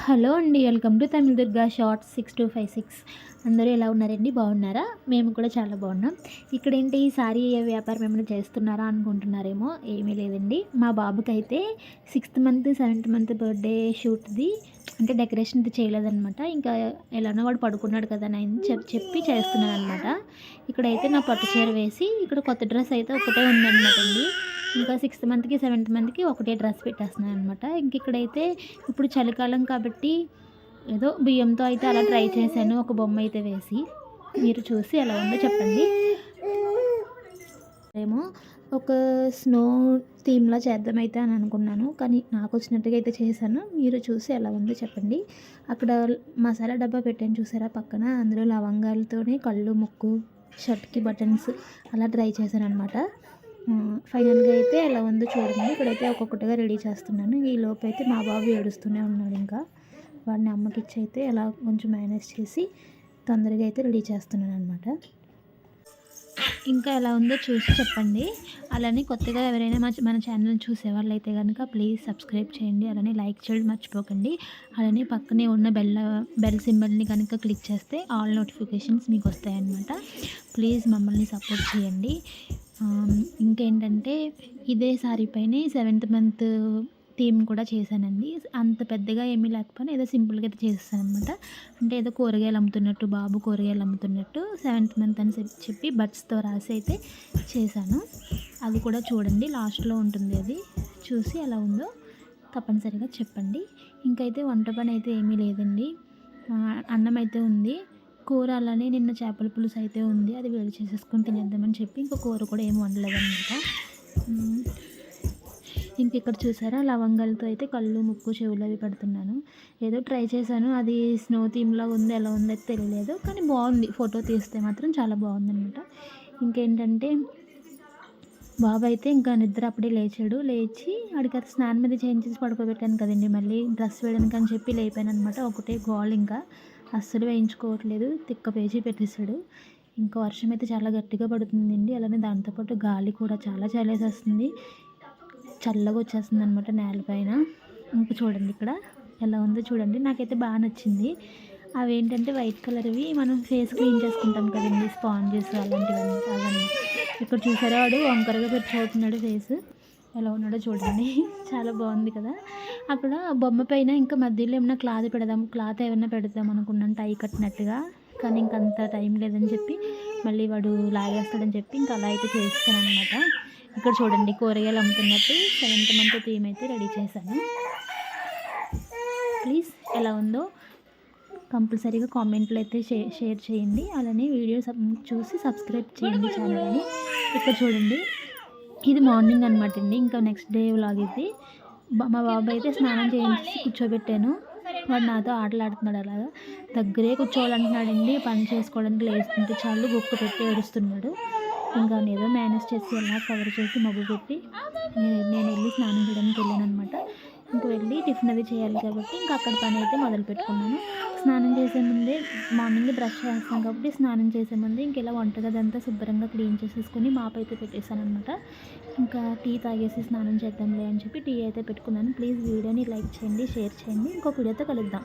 Hello అండి welcome to Tamila Durga shorts six two five six. అందరూ ఎలా ఉన్నారండి? బాగున్నారా? మేము కూడా చాలా బాగున్నాం. ఇక్కడ ఏంటి ఈ సారీ వ్యాపారం ఏమైనా చేస్తున్నారా అనుకుంటున్నారేమో ఏమీ లేదండి. మా బాబుకి అయితే sixth month seventh month birthday షూట్ది అంటే డెకరేషన్ ఇది చేయలేదనమాట ఇంకా ఎలానో వాడు పడుకున్నాడు కదా అని చెప్పి చెప్పి చేస్తున్నాను అనమాట ఇక్కడైతే నా పట్టు చీర వేసి ఇక్కడ కొత్త డ్రెస్ అయితే ఒకటే ఉందన్నమాట అండి. ఇంకా సిక్స్త్ మంత్కి సెవెంత్ మంత్కి ఒకటే డ్రెస్ పెట్టేస్తున్నాను అనమాట ఇంక ఇక్కడైతే ఇప్పుడు చలికాలం కాబట్టి ఏదో బియ్యంతో అయితే అలా ట్రై చేశాను. ఒక బొమ్మ అయితే వేసి మీరు చూసి ఎలా ఉందో చెప్పండి. ఏమో ఒక స్నో థీమ్లా చేద్దామైతే అని అనుకున్నాను. కానీ నాకు వచ్చినట్టుగా అయితే చేశాను. మీరు చూసి ఎలా ఉందో చెప్పండి. అక్కడ మసాలా డబ్బా పెట్టాను చూసారా పక్కన? అందులో లవంగాలతోనే కళ్ళు ముక్కు షర్ట్కి బటన్స్ అలా ట్రై చేశాను అనమాట ఫైనల్గా అయితే ఎలా ఉందో చూడండి. ఇక్కడైతే ఒక్కొక్కటిగా రెడీ చేస్తున్నాను. ఈ లోపు అయితే మా బాబు ఏడుస్తూనే ఉన్నాడు ఇంకా. వాడిని అమ్మకి ఇచ్చి అయితే ఎలా కొంచెం మేనేజ్ చేసి తొందరగా అయితే రెడీ చేస్తున్నాను అనమాట ఇంకా ఎలా ఉందో చూసి చెప్పండి. అలానే కొత్తగా ఎవరైనా మా మన ఛానల్ చూసేవాళ్ళు అయితే కనుక ప్లీజ్ సబ్స్క్రైబ్ చేయండి. అలానే లైక్ చేయడం మర్చిపోకండి. అలానే పక్కనే ఉన్న బెల్ బెల్ సింబల్ని కనుక క్లిక్ చేస్తే ఆల్ నోటిఫికేషన్స్ మీకు వస్తాయన్నమాట. ప్లీజ్ మమ్మల్ని సపోర్ట్ చేయండి. ఇంకేంటంటే ఇదే సారీ పైనే సెవెంత్ మంత్ థీమ్ కూడా చేశానండి. అంత పెద్దగా ఏమీ లేకపోయినా ఏదో సింపుల్గా అయితే చేస్తాను అనమాట అంటే ఏదో కూరగాయలు అమ్ముతున్నట్టు బాబు కూరగాయలు అమ్ముతున్నట్టు సెవెంత్ మంత్ అని చెప్పి బడ్స్తో రాసి అయితే చేశాను. అది కూడా చూడండి లాస్ట్లో ఉంటుంది అది. చూసి ఎలా ఉందో తప్పనిసరిగా చెప్పండి. ఇంకైతే వంట పని అయితే ఏమీ లేదండి. అన్నం అయితే ఉంది. కూర అలానే నిన్న చేపల పులుసు అయితే ఉంది. అది వేడి చేసేసుకొని తినేద్దామని చెప్పి ఇంకా కూర కూడా ఏమి వండలేదన్నమాట. ఇంక ఇక్కడ చూసారా? లవంగాలతో అయితే కళ్ళు ముక్కు చెవులు అవి పెడుతున్నాను ఏదో ట్రై చేశాను. అది స్నో థీమ్లా ఉంది ఎలా ఉందో తెలియలేదు. కానీ బాగుంది. ఫోటో తీస్తే మాత్రం చాలా బాగుందన్నమాట. ఇంకేంటంటే బాబు అయితే ఇంకా నిద్ర అప్పుడే లేచాడు. లేచి వాడికి అది స్నానం మీద చేయించేసి పడుకోబెట్టాను కదండి మళ్ళీ. డ్రెస్ వేయడానికి అని చెప్పి లేపాను అనమాట ఒకటే గోల్ ఇంకా. అస్సలు వేయించుకోవట్లేదు. తిక్క పేజీ పెట్టేశాడు. ఇంకా వర్షం అయితే చాలా గట్టిగా పడుతుందండి. అలానే దాంతోపాటు గాలి కూడా చాలా చలేసేస్తుంది చల్లగా వచ్చేస్తుంది అనమాట నేలపైన. ఇంకా చూడండి ఇక్కడ ఎలా ఉందో చూడండి. నాకైతే బాగా నచ్చింది. అవి ఏంటంటే వైట్ కలర్వి మనం ఫేస్ క్లీన్ చేసుకుంటాం కదండి. స్పాంజెస్ అలాంటివన్నీ. అవన్నీ ఇక్కడ చూసారా వాడు? వంకరగా పెట్టుకోతున్నాడు ఫేస్. ఎలా ఉన్నాడో చూడండి. చాలా బాగుంది కదా. అక్కడ బొమ్మ పైన ఇంకా మధ్యలో ఏమైనా క్లాత్ పెడదాం క్లాత్ ఏమైనా పెడదాం అనుకున్నాను టై కట్టినట్టుగా. కానీ ఇంకంత టైం లేదని చెప్పి మళ్ళీ వాడు లాగేస్తాడని చెప్పి ఇంకా అలా అయితే చేస్తాను అనమాట ఇక్కడ చూడండి కూరగాయలు అమ్ముతున్నట్టు సెవెంత్ మంత్ థీమ్ అయితే రెడీ చేశాను. ప్లీజ్ ఎలా ఉందో కంపల్సరీగా కామెంట్లో అయితే షేర్ చేయండి. అలానే వీడియో చూసి సబ్స్క్రైబ్ చేయండి ఛానల్ని. ఇక్కడ చూడండి ఇది మార్నింగ్ అనమాట అండి. ఇంకా నెక్స్ట్ డే వ్లాగ్ ఇది. మా బాబు అయితే స్నానం చేయించి కూర్చోబెట్టాను. వాడు నాతో ఆటలు ఆడుతున్నాడు అలాగా. దగ్గరే కూర్చోవాలంటున్నాడండి. పని చేసుకోవడానికి లేస్తుంటే చాలు బుక్ పెట్టి ఏడుస్తున్నాడు. ఇంకా ఏదో మేనేజ్ చేసి ఎలా కవర్ చేసి మబ్బు పెట్టి నేను వెళ్ళి స్నానం చేయడానికి వెళ్ళాను అనమాట ఇంక వెళ్ళి టిఫిన్ అది చేయాలి కాబట్టి ఇంకా అక్కడ పని అయితే మొదలు పెట్టుకున్నాను. స్నానం చేసే ముందే మార్నింగ్ బ్రష్ చేస్తాం కాబట్టి స్నానం చేసే ముందే ఇంక ఇలా వంటగది అంతా శుభ్రంగా క్లీన్ చేసేసుకొని మాపైతే అయితే పెట్టేశాను అనమాట ఇంకా టీ తాగేసి స్నానం చేద్దాంలే అని చెప్పి టీ అయితే పెట్టుకున్నాను. ప్లీజ్ వీడియోని లైక్ చేయండి షేర్ చేయండి. ఇంకొక వీడియోతో కలుద్దాం.